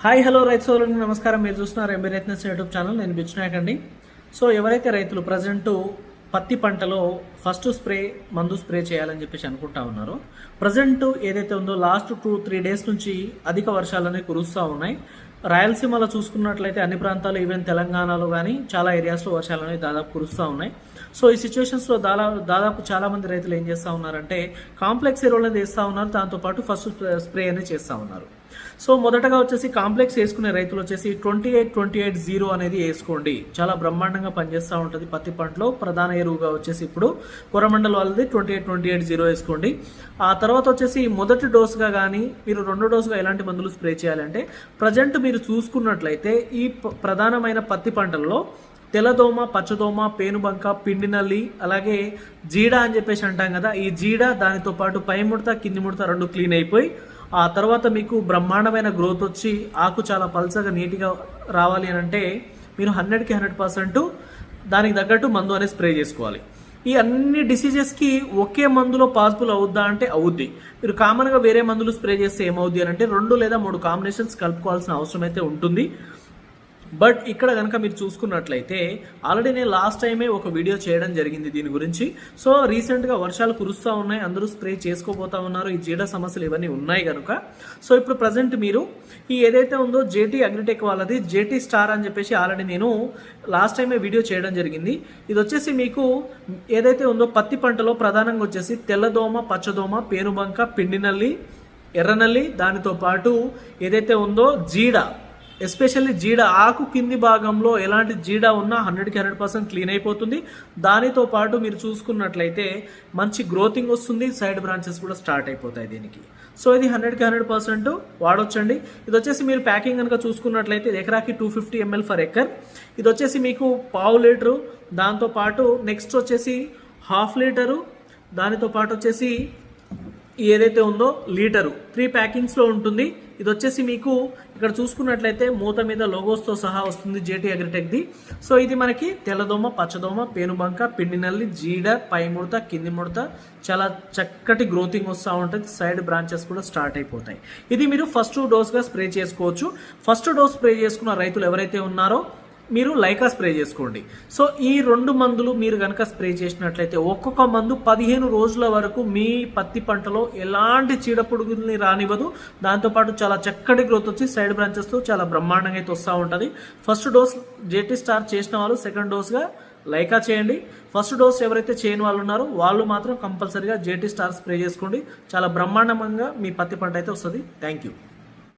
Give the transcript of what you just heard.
Hi hello రైతు సోదరులకు నమస్కారం. మీరు చూస్తున్నారు ఎంబీ రైతనెస్ యూట్యూబ్ ఛానల్. నేను బిచ్చునాయక్ అండి. సో ఎవరైతే రైతులు ప్రజెంట్ పత్తి పంటలో ఫస్ట్ స్ప్రే మందు స్ప్రే చేయాలని చెప్పేసి అనుకుంటా ఉన్నారో ప్రజెంట్ ఏదైతే ఉందో లాస్ట్ టూ త్రీ డేస్ నుంచి అధిక వర్షాలనే కురుస్తూ ఉన్నాయి. రాయలసీమలో చూసుకున్నట్లయితే అన్ని ప్రాంతాలు ఈవెన్ తెలంగాణలో కానీ చాలా ఏరియాస్లో వర్షాలు అనేవి దాదాపు కురుస్తూ ఉన్నాయి. సో ఈ సిచ్యువేషన్స్లో దాదాపు దాదాపు చాలామంది రైతులు ఏం చేస్తూ ఉన్నారంటే కాంప్లెక్స్ ఎరువులను వేస్తూ ఉన్నారు దాంతోపాటు ఫస్ట్ స్ప్రే అనేది చేస్తూ ఉన్నారు. సో మొదటగా వచ్చేసి కాంప్లెక్స్ వేసుకునే రైతులు వచ్చేసి twenty eight twenty eight zero అనేది వేసుకోండి. చాలా బ్రహ్మాండంగా పనిచేస్తూ ఉంటుంది పత్తి పంటలో. ప్రధాన ఎరువుగా వచ్చేసి ఇప్పుడు కొరమండల్ వాళ్ళది twenty eight twenty eight zero వేసుకోండి. ఆ తర్వాత వచ్చేసి మొదటి డోసుగా కానీ మీరు రెండో డోసుగా ఎలాంటి మందులు స్ప్రే చేయాలంటే ప్రజెంట్ మీరు చూసుకున్నట్లయితే ఈ ప్రధానమైన పత్తి పంటల్లో తెల్లదోమ పచ్చదోమ పేనుబంక పిండి నల్లి అలాగే జీడ అని చెప్పేసి అంటాం కదా ఈ జీడ దానితో పాటు పై ముడత కింది ముడత రెండు క్లీన్ అయిపోయి ఆ తర్వాత మీకు బ్రహ్మాండమైన గ్రోత్ వచ్చి ఆకు చాలా పల్చగా నీట్గా రావాలి అని అంటే మీరు హండ్రెడ్కి హండ్రెడ్ పర్సెంట్ దానికి తగ్గట్టు మందు అనేది స్ప్రే చేసుకోవాలి. ఈ అన్ని డిసీజెస్కి ఒకే మందులో పాసిబుల్ అవుద్దా అంటే అవుద్ది. మీరు కామన్గా వేరే మందులు స్ప్రే చేస్తే ఏమవుద్ది అని అంటే రెండు లేదా మూడు కాంబినేషన్స్ కలుపుకోవాల్సిన అవసరం అయితే ఉంటుంది. బట్ ఇక్కడ కనుక మీరు చూసుకున్నట్లయితే ఆల్రెడీ నేను లాస్ట్ టైమే ఒక వీడియో చేయడం జరిగింది దీని గురించి. సో రీసెంట్గా వర్షాలు కురుస్తూ ఉన్నాయి అందరూ స్ప్రే చేసుకోబోతా ఉన్నారు ఈ జీడ సమస్యలు ఇవన్నీ ఉన్నాయి కనుక సో ఇప్పుడు ప్రజెంట్ మీరు ఈ ఏదైతే ఉందో జేటీ అగ్రిటెక్ వాళ్ళది జేటీ స్టార్ అని చెప్పేసి ఆల్రెడీ నేను లాస్ట్ టైమే వీడియో చేయడం జరిగింది. ఇది వచ్చేసి మీకు ఏదైతే ఉందో పత్తి పంటలో ప్రధానంగా వచ్చేసి తెల్లదోమ పచ్చదోమ పేనుబంక పిండి నల్లి ఎర్రనల్లి దానితో పాటు ఏదైతే ఉందో జీడ. ఎస్పెషల్లీ జీడ ఆకు కింది భాగంలో ఎలాంటి జీడ ఉన్నా హండ్రెడ్కి హండ్రెడ్ పర్సెంట్ క్లీన్ అయిపోతుంది. దానితో పాటు మీరు చూసుకున్నట్లయితే మంచి గ్రోతింగ్ వస్తుంది సైడ్ బ్రాంచెస్ కూడా స్టార్ట్ అయిపోతాయి దీనికి. సో ఇది హండ్రెడ్కి హండ్రెడ్ పర్సెంట్ వాడొచ్చండి. ఇది వచ్చేసి మీరు ప్యాకింగ్ కనుక చూసుకున్నట్లయితే ఇది ఎకరాకి two fifty ML for acre ఇది వచ్చేసి మీకు పావు లీటరు. దాంతో పాటు నెక్స్ట్ వచ్చేసి హాఫ్ లీటరు. దానితో పాటు వచ్చేసి ఏదైతే ఉందో లీటరు. త్రీ ప్యాకింగ్స్లో ఉంటుంది. ఇది వచ్చేసి మీకు ఇక్కడ చూసుకున్నట్లయితే మూత మీద లోగోస్తో సహా వస్తుంది జేటీ అగ్రిటెక్ది. సో ఇది మనకి తెల్లదోమ పచ్చదోమ పేనుబంక పిండి నల్లి జీడ పై ముడత కింది ముడత చాలా చక్కటి గ్రోతింగ్ వస్తూ ఉంటుంది. సైడ్ బ్రాంచెస్ కూడా స్టార్ట్ అయిపోతాయి. ఇది మీరు ఫస్ట్ డోస్గా స్ప్రే చేసుకోవచ్చు. ఫస్ట్ డోస్ స్ప్రే చేసుకున్న రైతులు ఎవరైతే ఉన్నారో మీరు లైకా స్ప్రే చేసుకోండి. సో ఈ రెండు మందులు మీరు కనుక స్ప్రే చేసినట్లయితే ఒక్కొక్క మందు పదిహేను రోజుల వరకు మీ పత్తి పంటలో ఎలాంటి చీడపుడుగుల్ని రానివ్వదు. దాంతోపాటు చాలా చక్కటి గ్రోత్ వచ్చి సైడ్ బ్రాంచెస్తో చాలా బ్రహ్మాండంగా అయితే వస్తూ ఉంటుంది. ఫస్ట్ డోస్ జేటీ స్టార్ చేసిన వాళ్ళు సెకండ్ డోస్గా లైకా చేయండి. ఫస్ట్ డోస్ ఎవరైతే చేయని వాళ్ళు ఉన్నారో వాళ్ళు మాత్రం కంపల్సరీగా జేటీ స్టార్ స్ప్రే చేసుకోండి. చాలా బ్రహ్మాండంగా మీ పత్తి పంట అయితే వస్తుంది. Thank you